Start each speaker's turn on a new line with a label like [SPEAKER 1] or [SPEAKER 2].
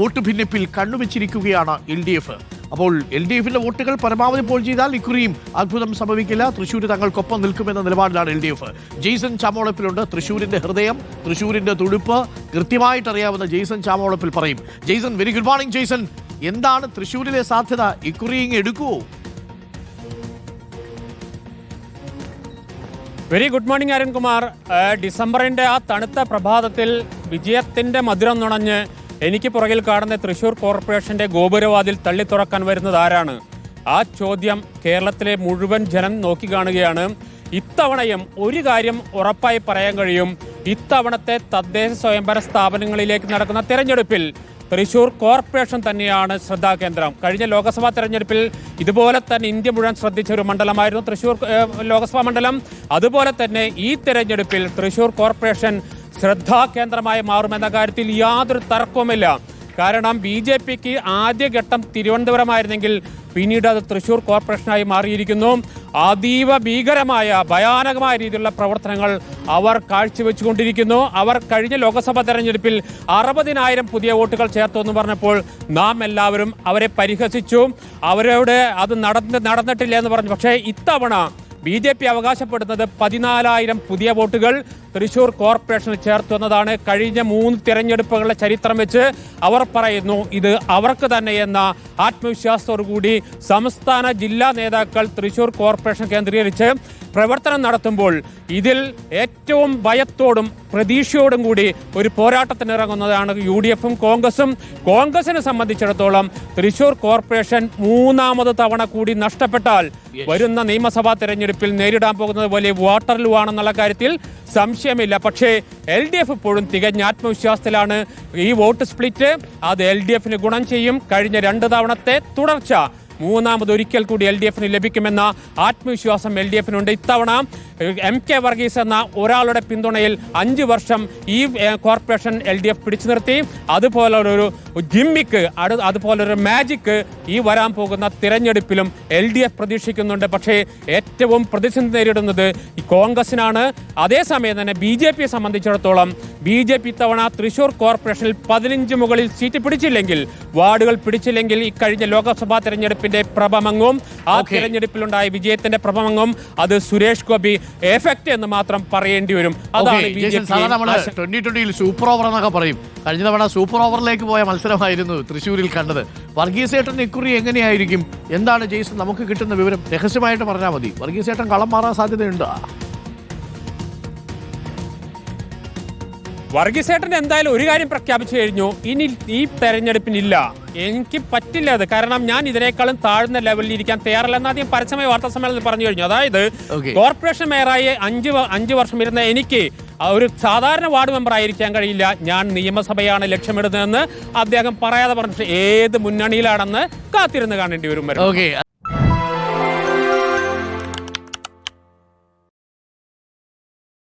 [SPEAKER 1] Vote ഭിന്നിപ്പിൽ കണ്ണുവെച്ചിരിക്കുകയാണ് L D F. അപ്പോൾ എൽ ഡി എഫിന്റെ വോട്ടുകൾ പരമാവധി പോൾ ചെയ്താൽ ഇക്കുറിയും അത്ഭുതം സംഭവിക്കില്ല. തൃശ്ശൂർ തങ്ങൾക്കൊപ്പം നിൽക്കുമെന്ന നിലപാടിലാണ് എൽ ഡി എഫ്. ജെയ്സൺ ചാമോളപ്പിലുണ്ട്. തൃശ്ശൂരിന്റെ ഹൃദയം തൃശ്ശൂരിന്റെ തുടുപ്പ് കൃത്യമായിട്ട് അറിയാവുന്ന ജെയ്സൺ ചാമോളപ്പിൽ പറയും. Jaison very good morning Jaison. എന്താണ് തൃശ്ശൂരിലെ സാധ്യത? ഇക്കുറിയും എടുക്കുവോ
[SPEAKER 2] വെരി ഗുഡ് മോർണിംഗ് അരുൺകുമാർ. ഡിസംബറിന്റെ ആ തണുത്ത പ്രഭാതത്തിൽ വിജയത്തിന്റെ മധുരം നുണഞ്ഞ് എനിക്ക് പുറകിൽ കാണുന്ന തൃശൂർ കോർപ്പറേഷന്റെ ഗോപുരവാതിൽ തള്ളി തുറക്കാൻ വരുന്നത് ആരാണ്? ആ ചോദ്യം കേരളത്തിലെ മുഴുവൻ ജനം നോക്കി കാണുകയാണ് ഇത്തവണയും ഒരു കാര്യം ഉറപ്പായി പറയാൻ കഴിയും. ഇത്തവണത്തെ തദ്ദേശ സ്വയംഭര സ്ഥാപനങ്ങളിലേക്ക് നടക്കുന്ന തെരഞ്ഞെടുപ്പിൽ തൃശൂർ കോർപ്പറേഷൻ തന്നെയാണ് ശ്രദ്ധാകേന്ദ്രം. കഴിഞ്ഞ ലോക്സഭാ തെരഞ്ഞെടുപ്പിൽ ഇതുപോലെ തന്നെ ഇന്ത്യ മുഴുവൻ ശ്രദ്ധിച്ച ഒരു മണ്ഡലമായിരുന്നു തൃശൂർ ലോക്സഭാ മണ്ഡലം. അതുപോലെ തന്നെ ഈ തെരഞ്ഞെടുപ്പിൽ തൃശൂർ കോർപ്പറേഷൻ ശ്രദ്ധാകേന്ദ്രമായി മാറുമെന്ന കാര്യത്തിൽ യാതൊരു തർക്കവുമില്ല. കാരണം ബി ജെ പിക്ക് ആദ്യഘട്ടം തിരുവനന്തപുരമായിരുന്നെങ്കിൽ പിന്നീട് അത് തൃശൂർ കോർപ്പറേഷനായി മാറിയിരിക്കുന്നു. അതീവ ഭീകരമായ ഭയാനകമായ രീതിയിലുള്ള പ്രവർത്തനങ്ങൾ അവർ കാഴ്ചവെച്ചുകൊണ്ടിരിക്കുന്നു. അവർ കഴിഞ്ഞ ലോക്സഭാ തെരഞ്ഞെടുപ്പിൽ അറുപതിനായിരം പുതിയ വോട്ടുകൾ ചേർത്തു എന്ന് പറഞ്ഞപ്പോൾ നാം എല്ലാവരും അവരെ പരിഹസിച്ചു. അവരോട് അത് നടന്ന് നടന്നിട്ടില്ല എന്ന് പറഞ്ഞു. പക്ഷേ ഇത്തവണ ബി ജെ പി അവകാശപ്പെടുന്നത് പതിനാലായിരം പുതിയ വോട്ടുകൾ തൃശൂർ കോർപ്പറേഷന് ചേർത്തു എന്നതാണ്. കഴിഞ്ഞ മൂന്ന് തിരഞ്ഞെടുപ്പുകളുടെ ചരിത്രം വെച്ച് അവർ പറയുന്നു ഇത് അവർക്ക് തന്നെ എന്ന ആത്മവിശ്വാസത്തോടുകൂടി സംസ്ഥാന ജില്ലാ നേതാക്കൾ തൃശൂർ കോർപ്പറേഷൻ കേന്ദ്രീകരിച്ച് പ്രവർത്തനം നടത്തുമ്പോൾ ഇതിൽ ഏറ്റവും ഭയത്തോടും പ്രതീക്ഷയോടും കൂടി ഒരു പോരാട്ടത്തിനിറങ്ങുന്നതാണ് യു ഡി എഫും കോൺഗ്രസും. കോൺഗ്രസിനെ സംബന്ധിച്ചിടത്തോളം തൃശൂർ കോർപ്പറേഷൻ മൂന്നാമത് തവണ കൂടി നഷ്ടപ്പെട്ടാൽ വരുന്ന നിയമസഭാ തെരഞ്ഞെടുപ്പിൽ നേരിടാൻ പോകുന്നത് പോലെ വാട്ടർലു ആണെന്നുള്ള കാര്യത്തിൽ സംശയമില്ല. പക്ഷേ എൽ ഡി എഫ് ഇപ്പോഴും തികഞ്ഞ ആത്മവിശ്വാസത്തിലാണ്. ഈ വോട്ട് സ്പ്ലിറ്റ് അത് എൽ ഡി എഫിന് ഗുണം ചെയ്യും. കഴിഞ്ഞ രണ്ട് തവണത്തെ തുടർച്ച മൂന്നാമത് ഒരിക്കൽ കൂടി എൽ ഡി എഫിന് ലഭിക്കുമെന്ന ആത്മവിശ്വാസം എൽ ഡി എഫിനുണ്ട്. ഇത്തവണ എം കെ വർഗീസ് എന്ന ഒരാളുടെ പിന്തുണയിൽ അഞ്ച് വർഷം ഈ കോർപ്പറേഷൻ എൽ ഡി എഫ് പിടിച്ചു നിർത്തി. അതുപോലൊരു ജിമ്മിക്ക് അടു അതുപോലൊരു മാജിക്ക് ഈ വരാൻ പോകുന്ന തിരഞ്ഞെടുപ്പിലും എൽ ഡി എഫ് പ്രതീക്ഷിക്കുന്നുണ്ട്. പക്ഷേ ഏറ്റവും പ്രതിസന്ധി നേരിടുന്നത് കോൺഗ്രസിനാണ്. അതേസമയം തന്നെ ബി ജെ പിയെ സംബന്ധിച്ചിടത്തോളം ബി ജെ പി ഇത്തവണ തൃശൂർ കോർപ്പറേഷനിൽ പതിനഞ്ച് മുകളിൽ സീറ്റ് പിടിച്ചില്ലെങ്കിൽ വാർഡുകൾ പിടിച്ചില്ലെങ്കിൽ ഇക്കഴിഞ്ഞ ലോക്സഭാ ലോക്സഭാ തെരഞ്ഞെടുപ്പിന്റെ പ്രഭമങ്ങും ആ. തെരഞ്ഞെടുപ്പിലുണ്ടായ വിജയത്തിന്റെ പ്രഭമങ്ങും അത് സുരേഷ് ഗോപി എഫക്റ്റ് എന്ന് മാത്രം പറയേണ്ടി വരും. അതാണ്
[SPEAKER 1] ട്വന്റി ട്വന്റിയിൽ സൂപ്പർ ഓവർ എന്നൊക്കെ പറയും. കഴിഞ്ഞ തവണ സൂപ്പർ ഓവറിലേക്ക് പോയ മത്സരമായിരുന്നു തൃശ്ശൂരിൽ കണ്ടത്. വർഗീസേട്ടൻ ഇക്കുറി എങ്ങനെയായിരിക്കും? എന്താണ് ജെയ്സൺ നമുക്ക് കിട്ടുന്ന വിവരം രഹസ്യമായിട്ട് പറഞ്ഞാൽ മതി. വർഗീസേട്ടൻ കളം മാറാൻ സാധ്യതയുണ്ട്?
[SPEAKER 2] വർഗീസേട്ടൻ എന്തായാലും ഒരു കാര്യം പ്രഖ്യാപിച്ചു കഴിഞ്ഞു. ഇനി ഈ തെരഞ്ഞെടുപ്പിനില്ല. എനിക്ക് പറ്റില്ല അത്. കാരണം ഞാൻ ഇതിനേക്കാളും താഴ്ന്ന ലെവലിൽ ഇരിക്കാൻ തയ്യാറല്ലെന്ന് ആദ്യം പരസ്യമായി വാർത്താ സമ്മേളനത്തിൽ പറഞ്ഞു കഴിഞ്ഞു. അതായത് കോർപ്പറേഷൻ മേയറായി അഞ്ച് അഞ്ച് വർഷം ഇരുന്ന എനിക്ക് ഒരു സാധാരണ വാർഡ് മെമ്പർ ആയിരിക്കാൻ കഴിയില്ല. ഞാൻ നിയമസഭയാണ് ലക്ഷ്യമിടുന്നതെന്ന് അദ്ദേഹം പറയാതെ പറഞ്ഞിട്ട് ഏത് മുന്നണിയിലാണെന്ന് കാത്തിരുന്ന് കാണേണ്ടി വരും